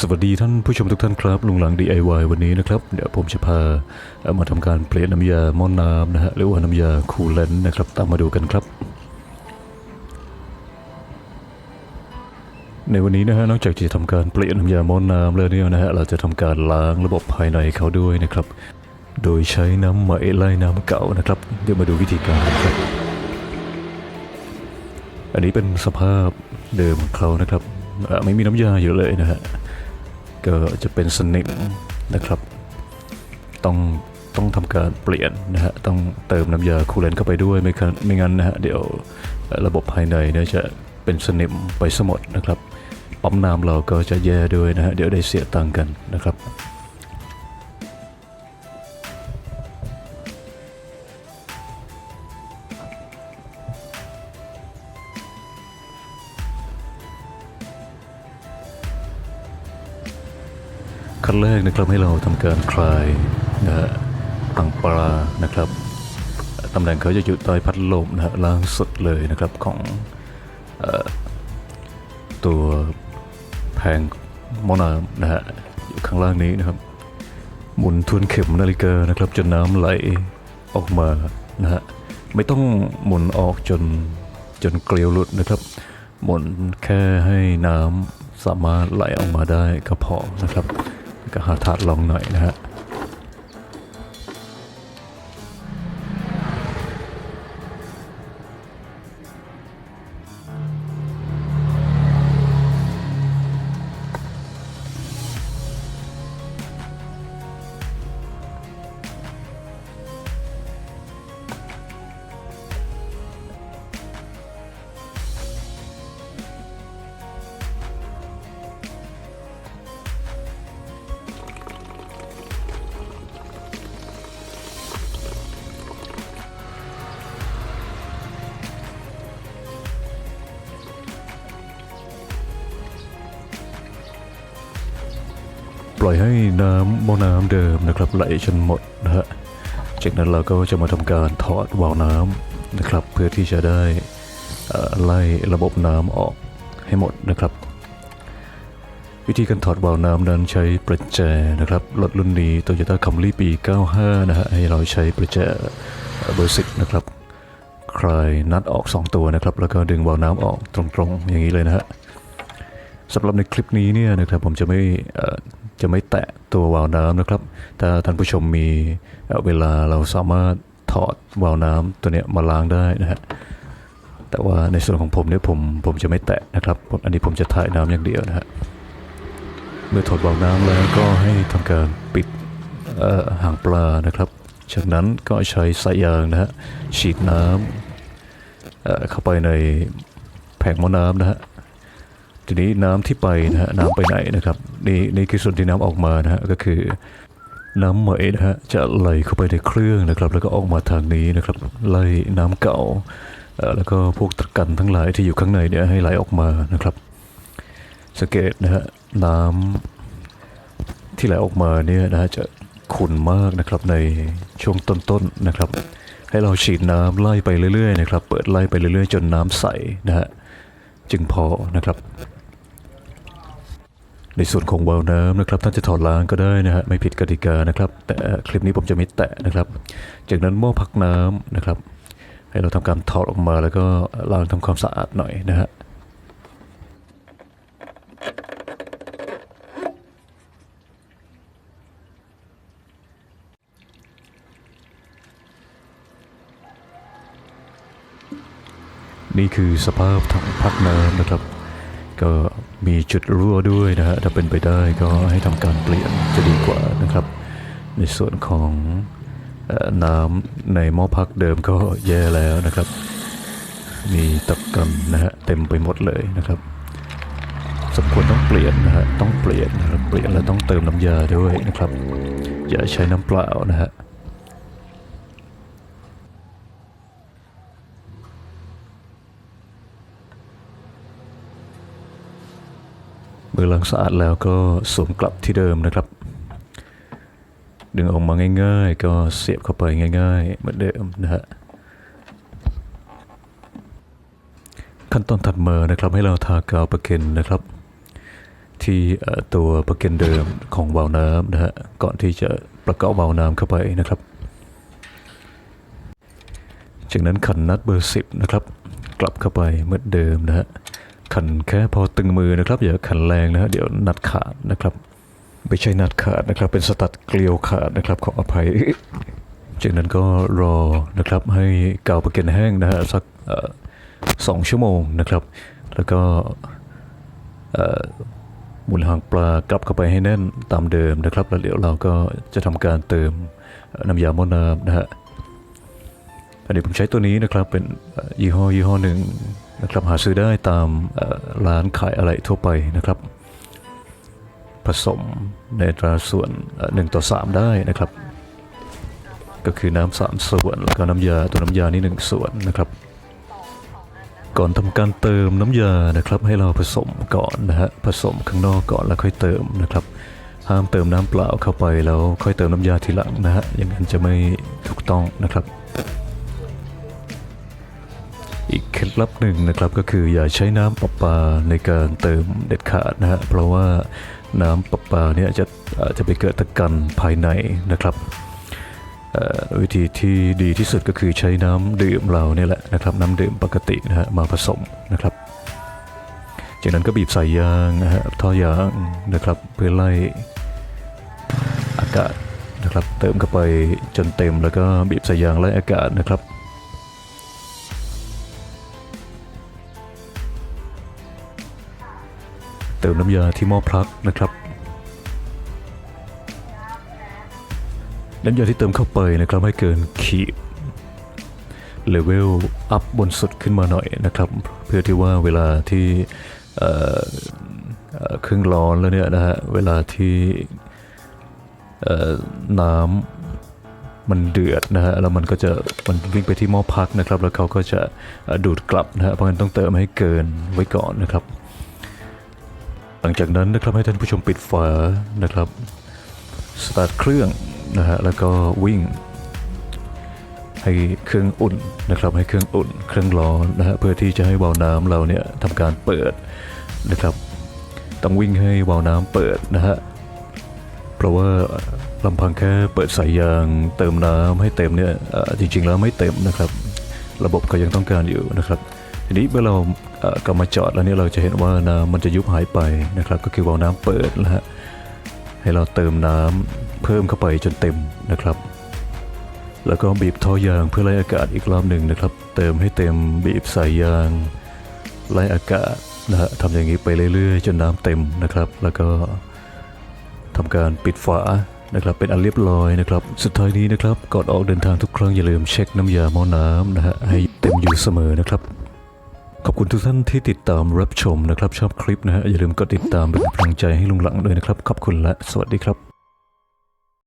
สวัสดีท่านผู้ชมทุกท่านครับ ลุงหลัง DIY วันนี้นะครับ เดี๋ยวผมจะพาเอ่อมาทำการเปลี่ยนน้ำยาหม้อนน้ำนะฮะหรือว่าน้ำยาคูลเลนนะครับ ตามมาดูกันครับ ในวันนี้นะฮะนอกจากจะทำการเปลี่ยนน้ำยาหม้อนน้ำแล้วเนี่ยนะฮะเราจะทำการล้างระบบภายในเขาด้วยนะครับ โดยใช้น้ำไหมไล่น้ำเก่านะครับ เดี๋ยวมาดูวิธีการครับอันนี้เป็นสภาพเดิมของเขานะครับไม่มีน้ำยาอยู่เลยนะฮะ ก็จะเป็นสนิมนะครับ ต้องต้องทำการเปลี่ยนนะฮะ ต้องเติมน้ำยาคูลเลนต์เข้าไปด้วยไม่คันไม่งั้นนะฮะเดี๋ยวระบบภายในเนี่ยจะเป็นสนิมไปสมดนะครับ ปั๊มน้ำเราก็จะแย่ด้วยนะฮะ เดี๋ยวได้เสียตังค์กันนะครับ ขั้นแรกนะครับให้เราทำการคลายนะฮะถังปลานะครับตำแหน่งเขาจะอยู่ใต้พัดลมนะฮะล่างสุดเลยนะครับของอตัวแผงมอน้ำนะฮะอยู่ข้างล่างนี้นะครับ หมุนทวนเข็มนาฬิกานะครับ จนน้ำไหลออกมานะฮะไม่ต้องหมุนออกจนจนเกลียวหลุดนะครับ หมุนแค่ให้น้ำสามารถไหลออกมาได้ก็พอนะครับ ก็หาถาดลองหน่อยนะฮะ ปล่อยให้น้ำหม้อน้ำเดิมนะครับไหลจนหมดนะฮะจากนั้นเราก็จะมาทำการถอดวาล์วน้ำนะครับ เพื่อที่จะได้ไล่ระบบน้ำออกให้หมดนะครับ วิธีการถอดวาล์วน้ำนั้นใช้ประแจนะครับรถรุ่นนี้ Toyota Camry ปี 95 นะฮะให้เราใช้ประแจเบอร์สินะครับคลายนัดออก 2 ตัวนะครับ แล้วก็ดึงวาล์วน้ำออกตรงๆ อย่างนี้เลยนะฮะสำหรับในคลิปนี้เนี่ยนะครับผมจะไม่ จะไม่แตะตัววาล์วน้ำนะครับ ถ้าท่านผู้ชมมีเวลาเราสามารถถอดวาล์วน้ำตัวเนี้ยมาล้างได้นะฮะแต่ว่าในส่วนของผมเนี่ยผมผมจะไม่แตะนะครับ อันนี้ผมจะถ่ายน้ำอย่างเดียวนะฮะเมื่อถอดวาล์วน้ำแล้วก็ให้ทำการปิดหางปลานะครับ จากนั้นก็ใช้สายยางนะฮะฉีดน้ำเอ่อเข้าไปในแผงหม้อน้ำนะฮะ ทีนี้น้ำที่ไปนะฮะน้ำไปไหนนะครับนี่นี่คือส่วนที่น้ำออกมานะฮะก็คือ น้ำเหมยนะฮะจะไหลเข้าไปในเครื่องนะครับ แล้วก็ออกมาทางนี้นะครับไล่น้ำเก่าแล้วก็พวกตะกันทั้งหลายที่อยู่ข้างในเนี่ยให้ไหลออกมานะครับสังเกตนะฮะน้ำที่ไหลออกมาเนี่ยนะฮะจะขุ่นมากนะครับในช่วงต้นๆนะครับ ให้เราฉีดน้ำไล่ไปเรื่อยๆนะครับ เปิดไล่ไปเรื่อยๆ จนน้ำใสนะฮะจึงพอนะครับ ในส่วนของวาล์วน้ำนะครับท่านจะถอดล้างก็ได้นะฮะไม่ผิดกติกานะครับ แต่คลิปนี้ผมจะไม่แตะนะครับ จากนั้นหม้อพักน้ำนะครับ ให้เราทำการถอดออกมาแล้วก็ล้างทำความสะอาดหน่อยนะฮะนี่คือสภาพถังพักน้ำนะครับ ก็มีจุดรั่วด้วยนะฮะถ้าเป็นไปได้ก็ให้ทำการเปลี่ยนจะดีกว่านะครับ ในส่วนของอน้ำในหม้อพักเดิมก็แย่แล้วนะครับ มีตะกันนะฮะเต็มไปหมดเลยนะครับสมควรต้องเปลี่ยนนะฮะต้องเปลี่ยนนะครับเปลี่ยนแล้วต้องเติมน้ำยาด้วยนะครับ อย่าใช้น้ำเปล่านะฮะ เมื่อล้างสะอาดแล้วก็สวมกลับที่เดิมนะครับ ดึงออกมาง่าย ๆ ก็เสียบเข้าไปง่าย ๆ เหมือนเดิมนะฮะขั้นตอนถัดมานะครับให้เราทากาวประเคนนะครับ ที่ตัวปลั๊กเกนเดิมของวาล์วน้ำนะฮะก่อนที่จะประกอบวาล์วน้ำเข้าไปนะครับ จากนั้นขันนัดเบอร์สิบนะครับ กลับเข้าไปเหมือนเดิมนะฮะ ขันแค่พอตึงมือนะครับ อย่าขันแรงนะฮะเดี๋ยวนัดขาดนะครับ ไม่ใช่นัดขาดนะครับ เป็นสตัดเกลียวขาดนะครับขออภัย จากนั้นก็รอนะครับให้กาวปะเก็นแห้งนะฮะสักสองชั่วโมงนะครับ แล้วก็หมุนหางปลากลับเข้าไปให้แน่นตามเดิมนะครับ แล้วเดี๋ยวเราก็จะทำการเติมน้ำยาหม้อน้ำนะฮะอันนี้ผมใช้ตัวนี้นะครับเป็นยี่ห้อยี่ห้อหนึ่ง นะครับหาซื้อได้ตามร้านขายอะไรทั่วไปนะครับ ผสมในอัตราส่วนหนึ่งต่อสามได้นะครับ ก็คือน้ำสามส่วนแล้วก็น้ำยาตัวน้ำยานี่หนึ่งส่วนนะครับ ก่อนทำการเติมน้ำยานะครับ ให้เราผสมก่อนนะฮะผสมข้างนอกก่อนแล้วค่อยเติมนะครับห้ามเติมน้ำเปล่าเข้าไปแล้วค่อยเติมน้ำยาทีหลังนะฮะอย่างนั้นจะไม่ถูกต้องนะครับ อีกเคล็ดลับหนึ่งนะครับก็คืออย่าใช้น้ำประปาในการเติมเด็ดขาดนะฮะเพราะว่าน้ำประปาเนี่ยจะอาจจะไปเกิดตะกันภายในนะครับวิธีที่ดีที่สุดก็คือใช้น้ำดื่มเราเนี่ยแหละนะครับน้ำดื่มปกตินะฮะมาผสมนะครับจากนั้นก็บีบใส่ยางนะฮะท่อยางนะครับเพื่อไล่อากาศนะครับเติมเข้าไปจนเต็มแล้วก็บีบใส่ยางไล่อากาศนะครับ เติมน้ำยาที่หม้อพลักนะครับ น้ำยาที่เติมเข้าไปนะครับให้เกินขีดเลเวลอัพบนสุดขึ้นมาหน่อยนะครับ เพื่อที่ว่าเวลาที่เครื่องร้อนแล้วเนี่ยนะฮะเวลาที่น้ำมันเดือดนะฮะแล้วมันก็จะมันวิ่งไปที่หม้อพักนะครับ แล้วเขาก็จะดูดกลับนะฮะเพราะงั้นต้องเติมให้เกินไว้ก่อนนะครับ หลังจากนั้นนะครับให้ท่านผู้ชมปิดฝานะครับสตาร์ทเครื่องนะฮะแล้วก็วิ่ง ให้เครื่องอุ่นนะครับให้เครื่องอุ่น เครื่องร้อนนะฮะเพื่อที่จะให้วาล์วน้ำเราเนี่ยทำการเปิดนะครับต้องวิ่งให้วาล์วน้ำเปิดนะฮะเพราะว่าลำพังแค่เปิดสายยางเติมน้ำให้เต็มเนี่ยเออจริงๆแล้วไม่เต็มนะครับ ระบบก็ยังต้องการอยู่นะครับ ทีนี้เมื่อเรา กลับมาจอดแล้วนี่เราจะเห็นว่าน้ำมันจะยุบหายไปนะครับ ก็คือวาล์วน้ำเปิดนะฮะให้เราเติมน้ำเพิ่มเข้าไปจนเต็มนะครับ แล้วก็บีบท่อยางเพื่อไล่อากาศอีกรอบหนึ่งนะครับ เติมให้เต็มบีบสายยางไล่อากาศนะฮะทำอย่างนี้ไปเรื่อยๆ จนน้ำเต็มนะครับ แล้วก็ทำการปิดฝานะครับเป็นอันเรียบร้อยนะครับ สุดท้ายนี้นะครับก่อนออกเดินทางทุกครั้งอย่าลืมเช็คน้ำยาหม้อน้ำนะฮะให้เต็มอยู่เสมอนะครับ ขอบคุณทุกท่านที่ติดตามรับชมนะครับ ชอบคลิปนะฮะอย่าลืมกดติดตามเป็นกำลังใจให้ลุงหลังด้วยนะครับ ขอบคุณและสวัสดีครับ